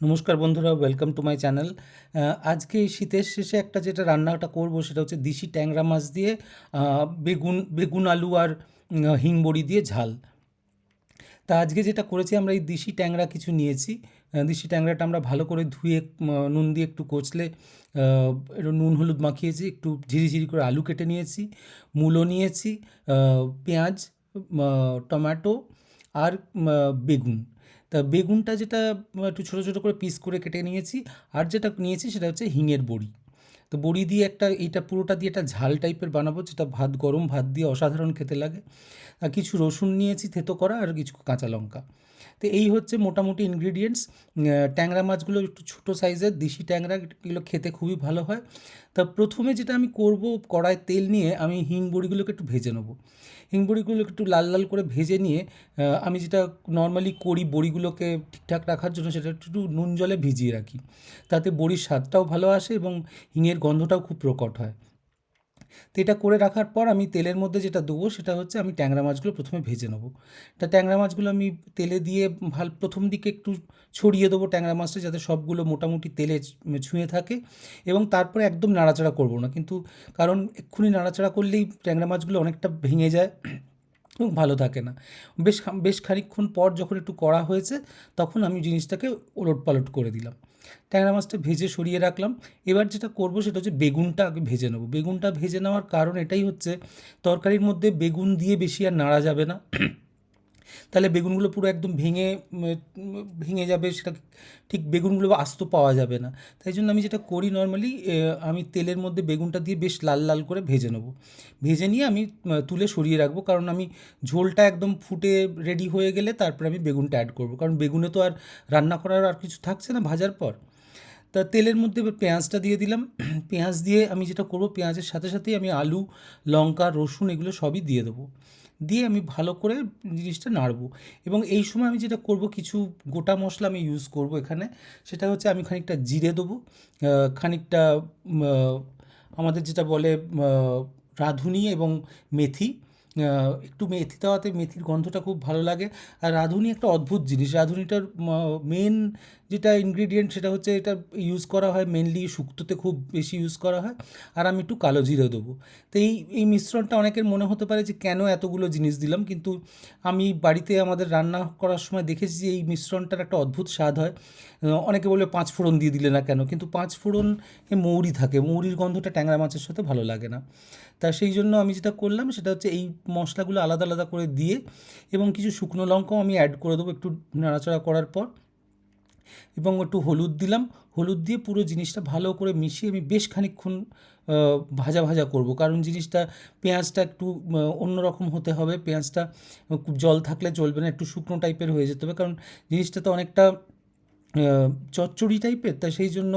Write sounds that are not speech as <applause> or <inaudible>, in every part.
নমস্কার বন্ধুরা welcome to my channel আজকে শীতের শেষে একটা যেটা রান্নাটা করব সেটা হচ্ছে দেশি ট্যাংরা মাছ দিয়ে বেগুন বেগুন আলু আর হিংবড়ি দিয়ে ঝাল। তা আজকে যেটা করেছি আমরা এই দেশি ট্যাংরা কিছু নিয়েছি। দেশি ট্যাংরাটা আমরা ভালো করে ধুয়ে নুন দিয়ে একটু কচলে একটু নুন হলুদ মাখিয়েছি, একটু ঝিরিঝিরি করে আলু কেটে নিয়েছি, মূলো নিয়েছি পেঁয়াজ টমেটো আর বেগুন। তা বেগুনটা যেটা একটু ছোটো ছোটো করে পিস করে কেটে নিয়েছি। আর যেটা নিয়েছি সেটা হচ্ছে হিঙের বড়ি। তো বড়ি দিয়ে একটা, এইটা পুরোটা দিয়ে একটা ঝাল টাইপের বানাবো, যেটা ভাত, গরম ভাত দিয়ে অসাধারণ খেতে লাগে। আর কিছু রসুন নিয়েছি থেতো করা আর কিছু কাঁচা লঙ্কা। তো এই হচ্ছে মোটামুটি ইনগ্রিডিয়েন্টস ট্যাংরা মাছগুলো একটু ছোটো সাইজের দেশি ট্যাংরা এগুলো খেতে খুবই ভালো হয়। তা প্রথমে যেটা আমি করব কড়ায় তেল নিয়ে আমি হিং বড়িগুলোকে একটু ভেজে নেব। হিং বড়িগুলো একটু লাল লাল করে ভেজে নিয়ে আমি যেটা নর্মালি করি বড়িগুলোকে ঠিকঠাক রাখার জন্য সেটা একটু নুন জলে ভিজিয়ে রাখি। তাতে বড়ির স্বাদটাও ভালো আসে এবং হিঙের গন্ধটাও খুব প্রকট হয়। তো এটা করে রাখার পর আমি তেলের মধ্যে যেটা দেবো সেটা হচ্ছে আমি ট্যাংরা মাছগুলো প্রথমে ভেজে নেব। তা ট্যাংরা মাছগুলো আমি তেলে দিয়ে ভালো প্রথম দিকে একটু ছড়িয়ে দেবো ট্যাংরা মাছটা যাতে সবগুলো মোটামুটি তেলে ছুঁয়ে থাকে এবং তারপরে একদম নাড়াচাড়া করব না। কিন্তু কারণ এক্ষুনি নাড়াচাড়া করলেই ট্যাংরা মাছগুলো অনেকটা ভেঙে যায়। এবং ভালো থাকে না। বেশ বেশ খানিকক্ষণ পর যখন একটু করা হয়েছে, তখন আমি জিনিসটাকে ওলট পালট করে দিলাম। ট্যাংরা মাছটা ভেজে সরিয়ে রাখলাম। এবার যেটা করব সেটা হচ্ছে বেগুনটা আগে ভেজে নেব। বেগুনটা ভেজে নেওয়ার কারণ এটাই হচ্ছে, তরকারির মধ্যে বেগুন দিয়ে বেশি আর নাড়া যাবে না। তাহলে বেগুনগুলো পুরো একদম ভেঙে ভেঙে যাবে, সেটা ঠিক বেগুনগুলো আস্ত পাওয়া যাবে না। তাই জন্য আমি যেটা করি নর্মালি আমি তেলের মধ্যে বেগুনটা দিয়ে বেশ লাল লাল করে ভেজে নেব। ভেজে নিয়ে আমি তুলে সরিয়ে রাখব, কারণ আমি ঝোলটা একদম ফুটে রেডি হয়ে গেলে তারপরে আমি বেগুনটা অ্যাড করব। কারণ বেগুনে তো আর রান্না করার আর কিছু থাকছে না ভাজার পর। তা তেলের মধ্যে পেঁয়াজটা দিয়ে দিলাম। <clears throat> পেঁয়াজ দিয়ে আমি যেটা করব, পেঁয়াজের সাথে সাথেই আমি আলু, লঙ্কা, রসুন এগুলো সবই দিয়ে দেবো। দিয়ে আমি ভালো করে জিনিসটা নাড়বো। এবং এই সময় আমি যেটা করব, কিছু গোটা মশলা আমি ইউজ করব এখানে। সেটা হচ্ছে আমি খানিকটা জিরে দেবো খানিকটা আমাদের যেটা বলে রাঁধুনি এবং মেথি। একটু মেথি দেওয়াতে মেথির গন্ধটা খুব ভালো লাগে। আর রাঁধুনি একটা অদ্ভুত জিনিস। রাঁধুনিটার মেন যেটা ইনগ্রিডিয়েন্ট সেটা হচ্ছে এটা ইউজ করা হয় মেনলি শুক্তোতে খুব বেশি ইউজ করা হয়। আর আমি একটু কালো জিরে দেবো। তো এই এই মিশ্রণটা অনেকের মনে হতে পারে যে কেন এতগুলো জিনিস দিলাম? কিন্তু আমি বাড়িতে আমাদের রান্না করার সময় দেখেছি যে এই মিশ্রণটার একটা অদ্ভুত স্বাদ হয়। অনেকে বলে পাঁচ ফোড়ন দিয়ে দিলে না কেন? কিন্তু পাঁচ ফোড়ন মৌরি থাকে। মৌরির গন্ধটা ট্যাংরা মাছের সাথে ভালো লাগে না। তা সেই জন্য আমি যেটা করলাম সেটা হচ্ছে এই মশলাগুলো আলাদা আলাদা করে দিয়ে এবং কিছু শুকনো লঙ্কাও আমি অ্যাড করে দেবো একটু নাড়াচাড়া করার পর। এবং একটু হলুদ দিলাম। হলুদ দিয়ে পুরো জিনিসটা ভালো করে মিশিয়ে আমি বেশ খানিকক্ষণ ভাজা ভাজা করব। কারণ জিনিসটা পেঁয়াজটা একটু অন্যরকম হতে হবে। পেঁয়াজটা জল থাকলে চলবে না, একটু শুকনো টাইপের হয়ে যেতে হবে। কারণ জিনিসটা তো অনেকটা চচ্চড়ি টাইপের তা সেই জন্য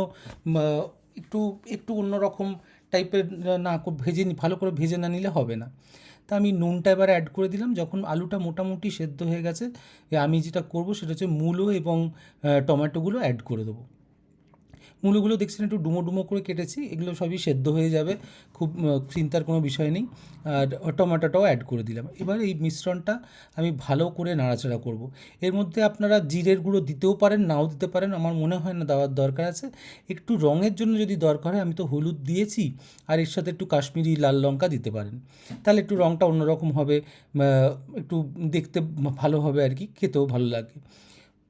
একটু একটু অন্যরকম টাইপের না ভেজে ভালো করে ভেজে না নিলে হবে না। তা আমি নুনটা এবার অ্যাড করে দিলাম। যখন আলুটা মোটামুটি সেদ্ধ হয়ে গেছে আমি যেটা করব সেটা হচ্ছে মূলো এবং টমেটোগুলো অ্যাড করে দেবো। মূলোগুলো দেখছেন, একটু ডুমো ডুমো করে কেটেছি, এগুলো সবই সেদ্ধ হয়ে যাবে, খুব চিন্তার কোনো বিষয় নেই। আর টমেটোটাও অ্যাড করে দিলাম। এবার এই মিশ্রণটা আমি ভালো করে নাড়াচাড়া করব। এর মধ্যে আপনারা জিরের গুঁড়ো দিতেও পারেন, নাও দিতে পারেন, আমার মনে হয় না দেওয়ার দরকার আছে। একটু রঙের জন্য যদি দরকার হয়, আমি তো হলুদ দিয়েছি, আর এর সাথে একটু কাশ্মীরি লাল লঙ্কা দিতে পারেন। তাহলে একটু রঙটা অন্যরকম হবে একটু দেখতে ভালো হবে আর কি, খেতেও ভালো লাগে।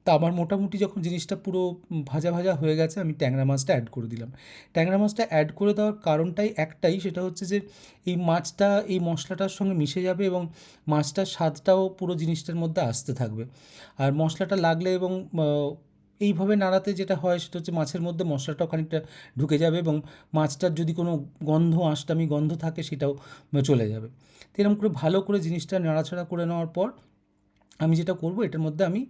তা আমার মোটামুটি যখন জিনিসটা পুরো ভাজা ভাজা হয়ে গেছে, আমি ট্যাংরা মাছটা অ্যাড করে দিলাম। ট্যাংরা মাছটা অ্যাড করে দেওয়ার কারণটাই একটাই, সেটা হচ্ছে যে এই মাছটা, এই মশলাটার সঙ্গে মিশে যাবে এবং মাছটার স্বাদটাও পুরো জিনিসটার মধ্যে আসতে থাকবে। আর মশলাটা লাগলে এবং এইভাবে নাড়াতে যেটা হয় সেটা হচ্ছে মাছের মধ্যে মশলাটাও খানিকটা ঢুকে যাবে এবং মাছটার যদি কোনো গন্ধ, আষ্টামি গন্ধ থাকে সেটাও চলে যাবে। তো এরকম করে ভালো করে জিনিসটা নাড়াচাড়া করে নেওয়ার পর আমি যেটা করব, এটার মধ্যে আমি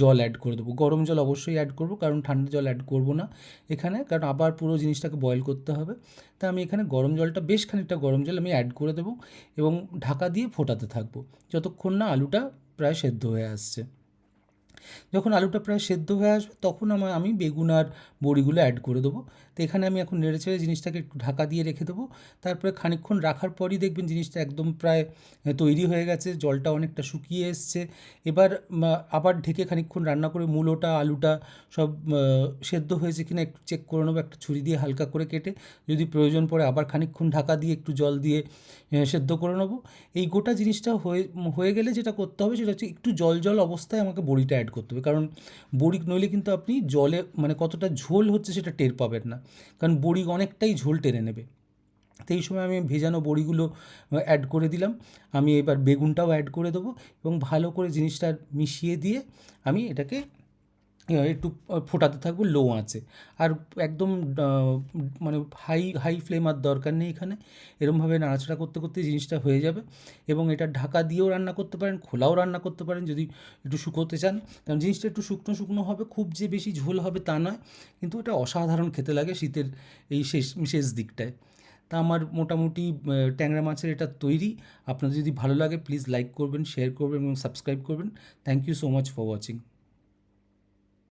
জল অ্যাড করে দেবো। গরম জল অবশ্যই অ্যাড করব, কারণ ঠান্ডা জল অ্যাড করব না এখানে, কারণ আবার পুরো জিনিসটাকে বয়েল করতে হবে। তা আমি এখানে গরম জলটা, বেশ খানিকটা গরম জল আমি অ্যাড করে দেবো এবং ঢাকা দিয়ে ফোটাতে থাকব। যতক্ষণ না আলুটা প্রায় সেদ্ধ হয়ে আসছে। যখন আলুটা প্রায় সেদ্ধ হয়ে আসবে, তখন আমার আমি বেগুন আর বড়িগুলো অ্যাড করে দেবো। তো এখানে আমি এখন নেড়ে চেড়ে জিনিসটাকে একটু ঢাকা দিয়ে রেখে দেবো। তারপরে খানিকক্ষণ রাখার পরই দেখবেন জিনিসটা একদম প্রায় তৈরি হয়ে গেছে, জলটা অনেকটা শুকিয়ে এসছে। এবার আবার ঢেকে খানিকক্ষণ রান্না করে মূলোটা, আলুটা সব সেদ্ধ হয়েছে কিনা একটু চেক করে নেব, একটা ছুরি দিয়ে হালকা করে কেটে যদি প্রয়োজন পড়ে আবার খানিকক্ষণ ঢাকা দিয়ে একটু জল দিয়ে সেদ্ধ করে নেব। এই গোটা জিনিসটা হয়ে হয়ে গেলে যেটা করতে হবে সেটা হচ্ছে একটু জল জল অবস্থায় আমাকে বড়িটা অ্যাড করতে হবে। কারণ বড়ি নইলে কিন্তু আপনি জলে মানে কতটা ঝোল হচ্ছে সেটা টের পাবেন না। কারণ বড়ি অনেকটাই ঝোল টেনে নেবে। তো এই সময় আমি ভেজানো বড়িগুলো অ্যাড করে দিলাম। আমি এবার বেগুনটাও অ্যাড করে দেবো এবং ভালো করে জিনিসটা মিশিয়ে দিয়ে আমি এটাকে একটু ফোটাতে থাকব লো আঁচে আর একদম মানে হাই হাই ফ্লেম আর দরকার নেই এখানে। এরমভাবে নাড়াচাড়া করতে করতে জিনিসটা হয়ে যাবে। এবং এটা ঢাকা দিয়েও রান্না করতে পারেন, খোলাও রান্না করতে পারেন যদি একটু শুকোতে চান। কারণ জিনিসটা একটু শুকনো শুকনো হবে, খুব যে বেশি ঝোল হবে তা নয়। কিন্তু এটা অসাধারণ খেতে লাগে শীতের এই শেষ শেষ দিকটায়। তা আমার মোটামুটি ট্যাংরা মাছের এটা তৈরি। আপনাদের যদি ভালো লাগে প্লিজ লাইক করবেন শেয়ার করবেন এবং সাবস্ক্রাইব করবেন। Thank you so much for watching